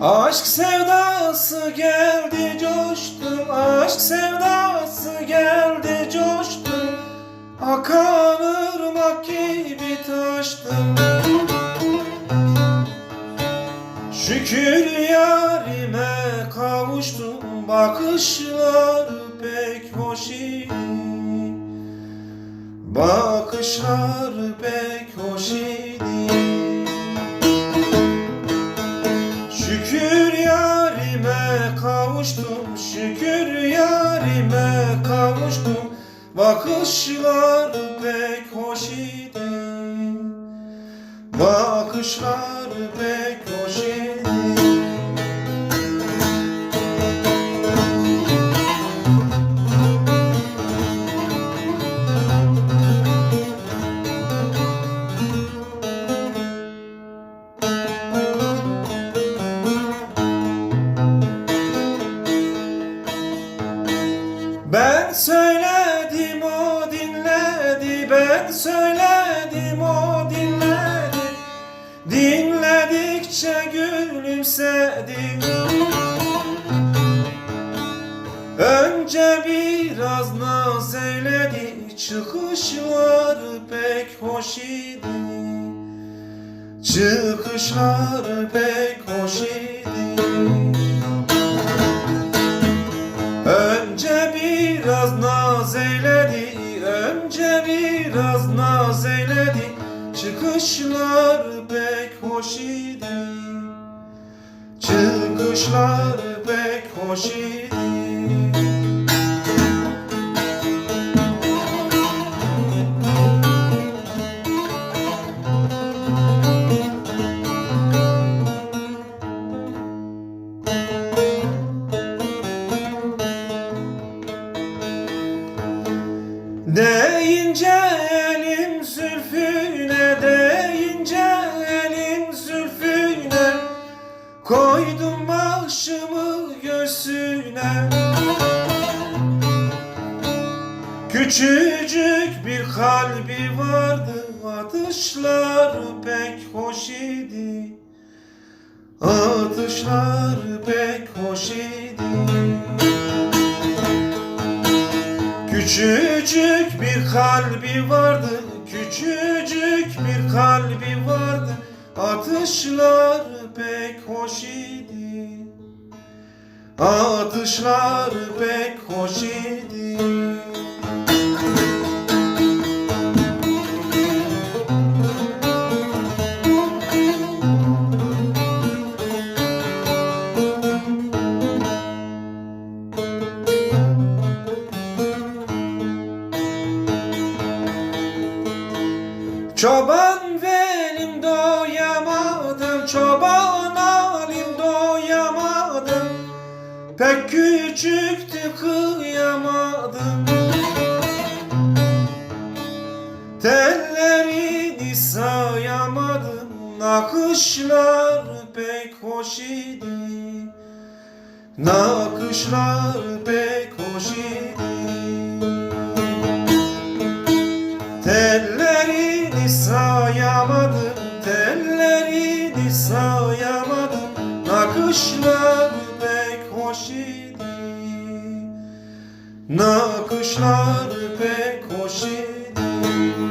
Aşk sevdası geldi coştu. Aşk sevdası geldi coştu. Akan ırmak gibi taştım Şükür yarime kavuştum. Bakışlar pek hoş idi. Bakışlar pek hoş idi Bakışlar pek hoş idi. Bakışlar pek hoş idi Ben söyledim o dinledi. Dinledikçe gülümsedi. Önce biraz naz eyledi Çıkışları pek hoş idi. Çıkışları pek hoş idi. Önce biraz naz eyledi Çıkışlar pek hoş idi. Çıkışlar pek hoş idi. Deyince elim zülfüne göğsüne Küçücük bir kalbi vardı Atışlar pek hoş idi. Atışlar pek hoş idi. Küçücük bir kalbi vardı Küçücük bir kalbi vardı. Atışlar pek hoş idi Atışlar pek hoş idi. Çoban Pek küçüktü kıyamadım. Tellerini sayamadım. Nakışlar pek hoş idi. Nakışlar pek hoş idi. Tellerini sayamadım, tellerini sayamadım. Nakışlar idi Nakışlar pek hoş idi